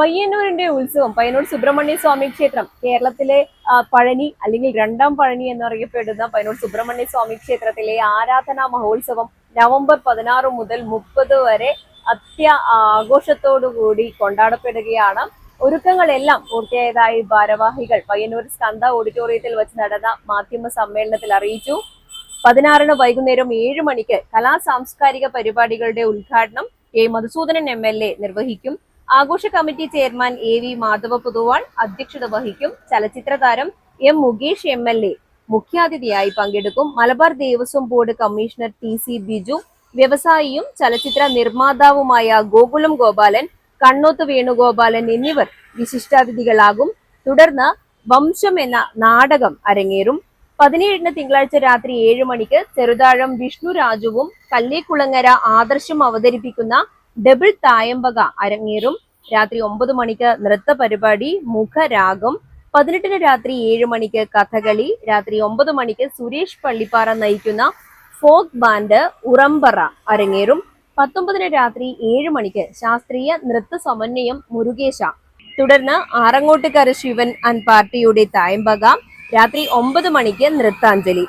പയ്യന്നൂരിന്റെ ഉത്സവം പയ്യന്നൂർ സുബ്രഹ്മണ്യ സ്വാമി ക്ഷേത്രം കേരളത്തിലെ പഴനി അല്ലെങ്കിൽ രണ്ടാം പഴനി എന്നറിയപ്പെടുന്ന പയ്യന്നൂർ സുബ്രഹ്മണ്യ സ്വാമി ക്ഷേത്രത്തിലെ ആരാധനാ മഹോത്സവം നവംബർ പതിനാറ് മുതൽ മുപ്പത് വരെ അത്യ ആഘോഷത്തോടുകൂടി കൊണ്ടാടപ്പെടുകയാണ്. ഒരുക്കങ്ങളെല്ലാം പൂർത്തിയായതായി ഭാരവാഹികൾ പയ്യന്നൂർ സ്കന്ദ ഓഡിറ്റോറിയത്തിൽ വെച്ച് നടന്ന മാധ്യമ സമ്മേളനത്തിൽ അറിയിച്ചു. പതിനാറിന് വൈകുന്നേരം ഏഴ് മണിക്ക് കലാ സാംസ്കാരിക പരിപാടികളുടെ ഉദ്ഘാടനം കെ മധുസൂദനൻ എ നിർവഹിക്കും. ആഘോഷ committee chairman A V Madhava Puthuval അധ്യക്ഷത വഹിക്കും. ചലച്ചിത്ര താരം M Mukesh M L A മുഖ്യാതിഥിയായി പങ്കെടുക്കും. Malabar Devaswom board commissioner T C Biju വ്യവസായിയും ചലച്ചിത്ര നിർമ്മാതാവുമായ ഗോകുലം ഗോപാലൻ കണ്ണോത്ത് വേണുഗോപാലൻ എന്നിവർ വിശിഷ്ടാതിഥികളാകും. തുടർന്ന് വംശം എന്ന നാടകം അരങ്ങേറും. പതിനേഴിന് തിങ്കളാഴ്ച രാത്രി ഏഴ് മണിക്ക് ചെറുതാഴം വിഷ്ണു രാജുവും കല്ലേക്കുളങ്ങര ആദർശം അവതരിപ്പിക്കുന്ന ഡബിൾ തായമ്പക അരങ്ങേറും. രാത്രി ഒമ്പത് മണിക്ക് നൃത്ത പരിപാടി മുഖരാഗം. പതിനെട്ടിന് രാത്രി ഏഴ് മണിക്ക് കഥകളി. രാത്രി ഒമ്പത് മണിക്ക് സുരേഷ് പള്ളിപ്പാറ നയിക്കുന്ന ഫോക്ക് ബാൻഡ് ഉറമ്പറ അരങ്ങേറും. പത്തൊമ്പതിന് രാത്രി ഏഴ് മണിക്ക് ശാസ്ത്രീയ നൃത്ത സമന്വയം മുരുകേശ. തുടർന്ന് ആറങ്ങോട്ടുകര ശിവൻ ആൻഡ് പാർട്ടിയുടെ തായമ്പക. രാത്രി ഒമ്പത് മണിക്ക് നൃത്താഞ്ജലി.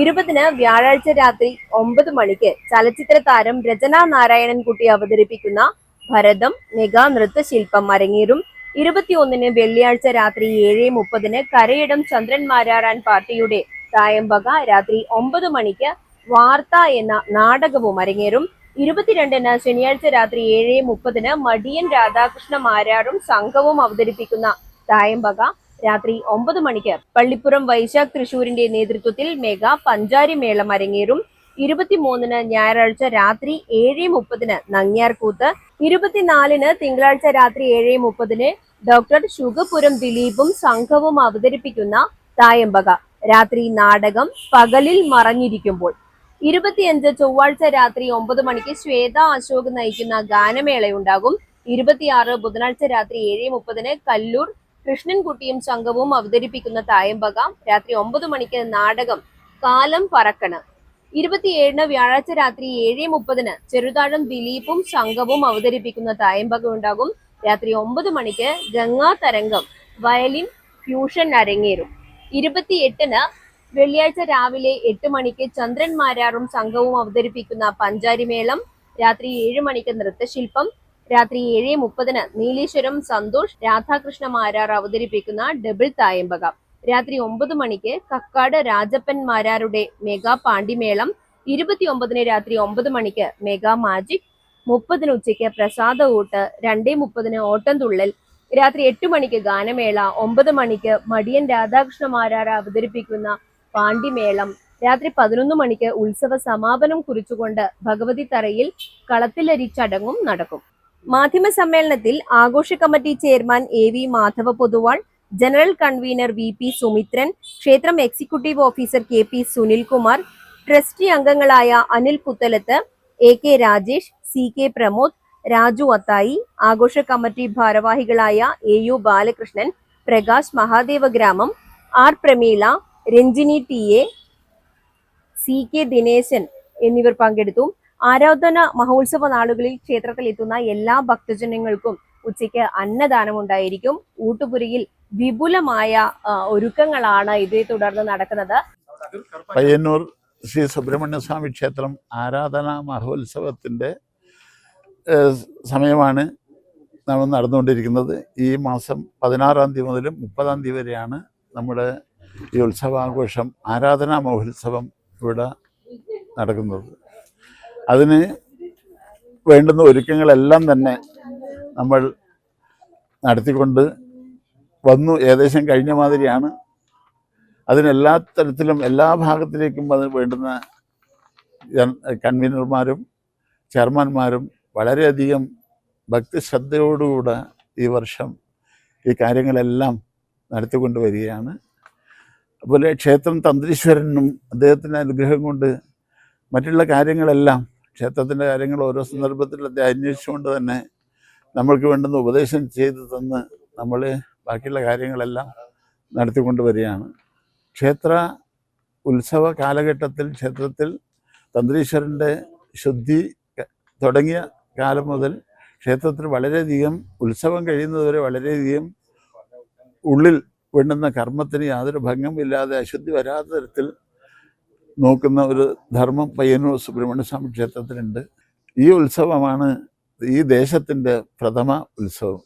ഇരുപതിന് വ്യാഴാഴ്ച രാത്രി ഒമ്പത് മണിക്ക് ചലച്ചിത്ര താരം രചന നാരായണൻകുട്ടി അവതരിപ്പിക്കുന്ന ഭരതം മെഗാ നൃത്തശില്പം അരങ്ങേറും. ഇരുപത്തിയൊന്നിന് വെള്ളിയാഴ്ച രാത്രി ഏഴ് മുപ്പതിന് കരയിടം ചന്ദ്രൻ മാരാറാൻ പാർട്ടിയുടെ തായമ്പക രാത്രി ഒമ്പത് മണിക്ക് വാർത്ത എന്ന നാടകവും അരങ്ങേറും. ഇരുപത്തിരണ്ടിന് ശനിയാഴ്ച രാത്രി ഏഴ് മുപ്പതിന് മടിയൻ രാധാകൃഷ്ണ മാരാറും സംഘവും അവതരിപ്പിക്കുന്ന തായമ്പക രാത്രി ഒമ്പത് മണിക്ക് പള്ളിപ്പുറം വൈശാഖ് തൃശൂരിന്റെ നേതൃത്വത്തിൽ മെഗാ പഞ്ചാരി മേളം അരങ്ങേറും. ഇരുപത്തിമൂന്നിന് ഞായറാഴ്ച രാത്രി ഏഴ് മുപ്പതിന് നങ്ങ്യാർകൂത്ത് ഇരുപത്തിനാലിന് തിങ്കളാഴ്ച രാത്രി ഏഴ് മുപ്പതിന് ഡോക്ടർ ശുഗപുരം ദിലീപും സംഘവും അവതരിപ്പിക്കുന്ന തായമ്പക. രാത്രി നാടകം പകലിൽ മറഞ്ഞിരിക്കുമ്പോൾ. ഇരുപത്തിയഞ്ച് ചൊവ്വാഴ്ച രാത്രി ഒമ്പത് മണിക്ക് ശ്വേത അശോക് നയിക്കുന്ന ഗാനമേളയുണ്ടാകും. ഇരുപത്തിയാറ് ബുധനാഴ്ച രാത്രി ഏഴ് മുപ്പതിന് കല്ലൂർ കൃഷ്ണൻകുട്ടിയും സംഘവും അവതരിപ്പിക്കുന്ന തായമ്പക രാത്രി ഒമ്പത് മണിക്ക് നാടകം കാലം പറക്കണ്. ഇരുപത്തിയേഴിന് വ്യാഴാഴ്ച രാത്രി ഏഴ് മുപ്പതിന് ചെറുതാഴം ദിലീപും സംഘവും അവതരിപ്പിക്കുന്ന തായമ്പക ഉണ്ടാകും. രാത്രി ഒമ്പത് മണിക്ക് ഗംഗാ തരംഗം വയലിൻ ഫ്യൂഷൻ അരങ്ങേറും. ഇരുപത്തിയെട്ടിന് വെള്ളിയാഴ്ച രാവിലെ എട്ട് മണിക്ക് ചന്ദ്രൻ മാരാറും സംഘവും അവതരിപ്പിക്കുന്ന പഞ്ചാരിമേളം രാത്രി ഏഴ് മണിക്ക് നൃത്തശില്പം രാത്രി ഏഴ് മുപ്പതിന് നീലീശ്വരം സന്തോഷ് രാധാകൃഷ്ണ മാരാർ അവതരിപ്പിക്കുന്ന ഡബിൾ തായമ്പക. രാത്രി ഒമ്പത് മണിക്ക് കക്കാട് രാജപ്പൻ മാരാരുടെ മെഗാ പാണ്ടിമേളം ഇരുപത്തിയൊമ്പതിന് രാത്രി ഒമ്പത് മണിക്ക് മെഗാ മാജിക് മുപ്പതിന് ഉച്ചയ്ക്ക് പ്രസാദ ഊട്ട് രണ്ടേ മുപ്പതിന് ഓട്ടംതുള്ളൽ രാത്രി എട്ട് മണിക്ക് ഗാനമേള ഒമ്പത് മണിക്ക് മടിയൻ രാധാകൃഷ്ണ മാരാർ അവതരിപ്പിക്കുന്ന പാണ്ടിമേളം രാത്രി പതിനൊന്ന് മണിക്ക് ഉത്സവ സമാപനം കുറിച്ചുകൊണ്ട് ഭഗവതി തറയിൽ കളത്തിലരി ചടങ്ങും നടക്കും. മാധ്യമ സമ്മേളനത്തിൽ ആഘോഷ committee chairman A V Madhava Pothuval general convener V P Sumithran ക്ഷേത്രം executive officer K P Sunilkumar trustee അംഗങ്ങളായ Anil Puthalath A K Rajesh C K Pramod Raju Athayi ആഘോഷ കമ്മിറ്റി ഭാരവാഹികളായ A U Balakrishnan Prakash Mahadevagramam R Prameela Ranjini T A C K Dineshan എന്നിവർ പങ്കെടുത്തു. ആരാധന മഹോത്സവ നാളുകളിൽ ക്ഷേത്രത്തിൽ എത്തുന്ന എല്ലാ ഭക്തജനങ്ങൾക്കും ഉച്ചയ്ക്ക് അന്നദാനം ഉണ്ടായിരിക്കും ഊട്ടുപുരയിൽ വിപുലമായ ഒരുക്കങ്ങളാണ് ഇതേ തുടർന്ന് നടക്കുന്നത്. പയ്യന്നൂർ ശ്രീ സുബ്രഹ്മണ്യ സ്വാമി ക്ഷേത്രം ആരാധന മഹോത്സവത്തിന്റെ സമയമാണ് നമ്മൾ നടന്നുകൊണ്ടിരിക്കുന്നത്. ഈ മാസം പതിനാറാം തീയതി മുതൽ മുപ്പതാം തീയതി വരെയാണ് നമ്മുടെ ഈ ഉത്സവാഘോഷം ആരാധനാ മഹോത്സവം ഇവിടെ നടക്കുന്നത്. അതിന് വേണ്ടുന്ന ഒരുക്കങ്ങളെല്ലാം തന്നെ നമ്മൾ നടത്തിക്കൊണ്ട് വന്നു. ഏകദേശം കഴിഞ്ഞ മാതിരിയാണ്. അതിനെല്ലാ തരത്തിലും എല്ലാ ഭാഗത്തിലേക്കും അതിന് വേണ്ടുന്ന കൺവീനർമാരും ചെയർമാന്മാരും വളരെയധികം ഭക്തിശ്രദ്ധയോടുകൂടെ ഈ വർഷം ഈ കാര്യങ്ങളെല്ലാം നടത്തിക്കൊണ്ട് വരികയാണ്. അതുപോലെ ക്ഷേത്രം തന്ത്രീശ്വരനും അദ്ദേഹത്തിന്റെ അനുഗ്രഹം കൊണ്ട് മറ്റുള്ള കാര്യങ്ങളെല്ലാം ക്ഷേത്രത്തിന്റെ കാര്യങ്ങൾ ഓരോ സന്ദർഭത്തിൽ അദ്ദേഹം അന്വേഷിച്ചുകൊണ്ട് തന്നെ നമ്മൾക്ക് വേണ്ടുന്ന ഉപദേശം ചെയ്തു തന്ന് നമ്മൾ ബാക്കിയുള്ള കാര്യങ്ങളെല്ലാം നടത്തിക്കൊണ്ട് വരികയാണ്. ക്ഷേത്ര ഉത്സവ കാലഘട്ടത്തിൽ ക്ഷേത്രത്തിൽ തന്ത്രീശ്വരന്റെ ശുദ്ധി തുടങ്ങിയ കാലം മുതൽ ക്ഷേത്രത്തിൽ വളരെയധികം ഉത്സവം കഴിയുന്നതുവരെ വളരെയധികം ഉള്ളിൽ വേണ്ടുന്ന കർമ്മത്തിന് യാതൊരു ഭംഗമില്ലാതെ അശുദ്ധി വരാത്ത തരത്തിൽ നോക്കുന്ന ഒരു ധർമ്മം പയ്യന്നൂർ സുബ്രഹ്മണ്യ സ്വാമി ക്ഷേത്രത്തിലുണ്ട്. ഈ ഉത്സവമാണ് ഈ ദേശത്തിന്റെ പ്രഥമ ഉത്സവം.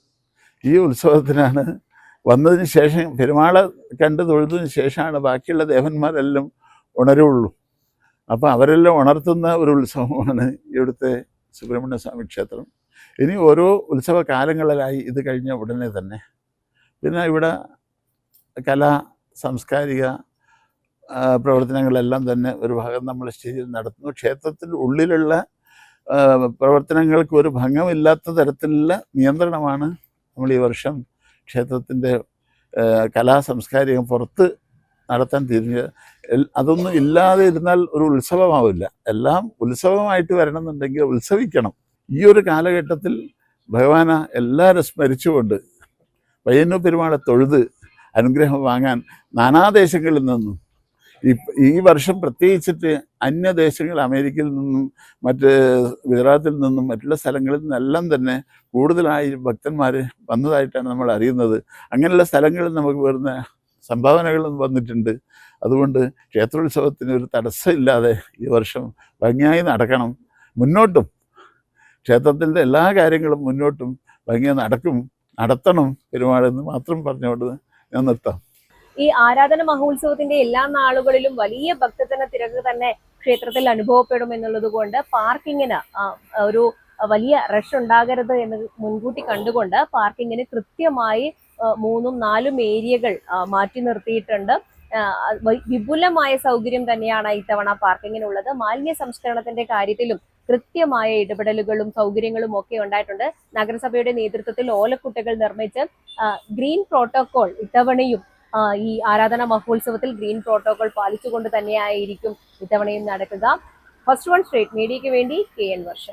ഈ ഉത്സവത്തിനാണ് വന്നതിന് ശേഷം പെരുമാളെ കണ്ട് തൊഴുതതിന് ശേഷമാണ് ബാക്കിയുള്ള ദേവന്മാരെല്ലാം ഉണരുള്ളൂ. അപ്പോൾ അവരെല്ലാം ഉണർത്തുന്ന ഒരു ഉത്സവമാണ് ഇവിടുത്തെ സുബ്രഹ്മണ്യ സ്വാമി ക്ഷേത്രം. ഇനി ഓരോ ഉത്സവ കാലങ്ങളിലായി ഇത് കഴിഞ്ഞ ഉടനെ തന്നെ. പിന്നെ ഇവിടെ കലാ സാംസ്കാരിക പ്രവർത്തനങ്ങളെല്ലാം തന്നെ ഒരു ഭാഗം നമ്മൾ സ്റ്റേജിൽ നടത്തുന്നു. ക്ഷേത്രത്തിൽ ഉള്ളിലുള്ള പ്രവർത്തനങ്ങൾക്ക് ഒരു ഭംഗമില്ലാത്ത തരത്തിലുള്ള നിയന്ത്രണമാണ് നമ്മൾ ഈ വർഷം ക്ഷേത്രത്തിന്റെ കലാ സാംസ്കാരികം പുറത്ത് നടത്താൻ തിരിഞ്ഞ് അതൊന്നും ഇല്ലാതെ ഇരുന്നാൽ ഒരു ഉത്സവമാവില്ല. എല്ലാം ഉത്സവമായിട്ട് വരണമെന്നുണ്ടെങ്കിൽ ഉത്സവിക്കണം. ഈ ഒരു കാലഘട്ടത്തിൽ ഭഗവാന എല്ലാവരും സ്മരിച്ചുകൊണ്ട് പയ്യന്നൂർ പെരുമാളെ തൊഴുത് അനുഗ്രഹം വാങ്ങാൻ നാനാദേശങ്ങളിൽ നിന്നും ഈ വർഷം പ്രത്യേകിച്ചിട്ട് അന്യദേശങ്ങൾ അമേരിക്കയിൽ നിന്നും മറ്റ് ഗുജറാത്തിൽ നിന്നും മറ്റുള്ള സ്ഥലങ്ങളിൽ നിന്നെല്ലാം തന്നെ കൂടുതലായി ഭക്തന്മാർ വന്നതായിട്ടാണ് നമ്മൾ അറിയുന്നത്. അങ്ങനെയുള്ള സ്ഥലങ്ങളിൽ നമുക്ക് വരുന്ന സംഭാവനകളും വന്നിട്ടുണ്ട്. അതുകൊണ്ട് ക്ഷേത്രോത്സവത്തിന് ഒരു തടസ്സമില്ലാതെ ഈ വർഷം ഭംഗിയായി നടക്കണം. മുന്നോട്ടും ക്ഷേത്രത്തിന്റെ എല്ലാ കാര്യങ്ങളും മുന്നോട്ടും ഭംഗിയായി നടക്കും നടത്തണം പെരുമാളെന്ന് മാത്രം പറഞ്ഞുകൊണ്ട് ഞാൻ നിർത്താം. ഈ ആരാധന മഹോത്സവത്തിന്റെ എല്ലാ നാളുകളിലും വലിയ ഭക്തജന തിരക്ക് തന്നെ ക്ഷേത്രത്തിൽ അനുഭവപ്പെടും എന്നുള്ളത് കൊണ്ട് പാർക്കിങ്ങിന് ഒരു വലിയ റഷ് ഉണ്ടാകരുത് എന്ന് മുൻകൂട്ടി കണ്ടുകൊണ്ട് പാർക്കിങ്ങിന് കൃത്യമായി മൂന്നും നാലും ഏരിയകൾ മാറ്റി നിർത്തിയിട്ടുണ്ട്. വിപുലമായ സൗകര്യം തന്നെയാണ് ഇത്തവണ പാർക്കിങ്ങിനുള്ളത്. മാലിന്യ സംസ്കരണത്തിന്റെ കാര്യത്തിലും കൃത്യമായ ഇടപെടലുകളും സൗകര്യങ്ങളും ഒക്കെ ഉണ്ടായിട്ടുണ്ട്. നഗരസഭയുടെ നേതൃത്വത്തിൽ ഓലക്കുട്ടകൾ നിർമ്മിച്ച് ഗ്രീൻ പ്രോട്ടോകോൾ ഇത്തവണയും ഈ ആരാധന മഹോത്സവത്തിൽ ഗ്രീൻ പ്രോട്ടോകോൾ പാലിച്ചുകൊണ്ട് തന്നെയായിരിക്കും ഇത്തവണയും നടക്കുക. ഫസ്റ്റ് വൺ സ്ട്രേറ്റ് മീഡിയയ്ക്ക് വേണ്ടി കെ എൻ വർഷ.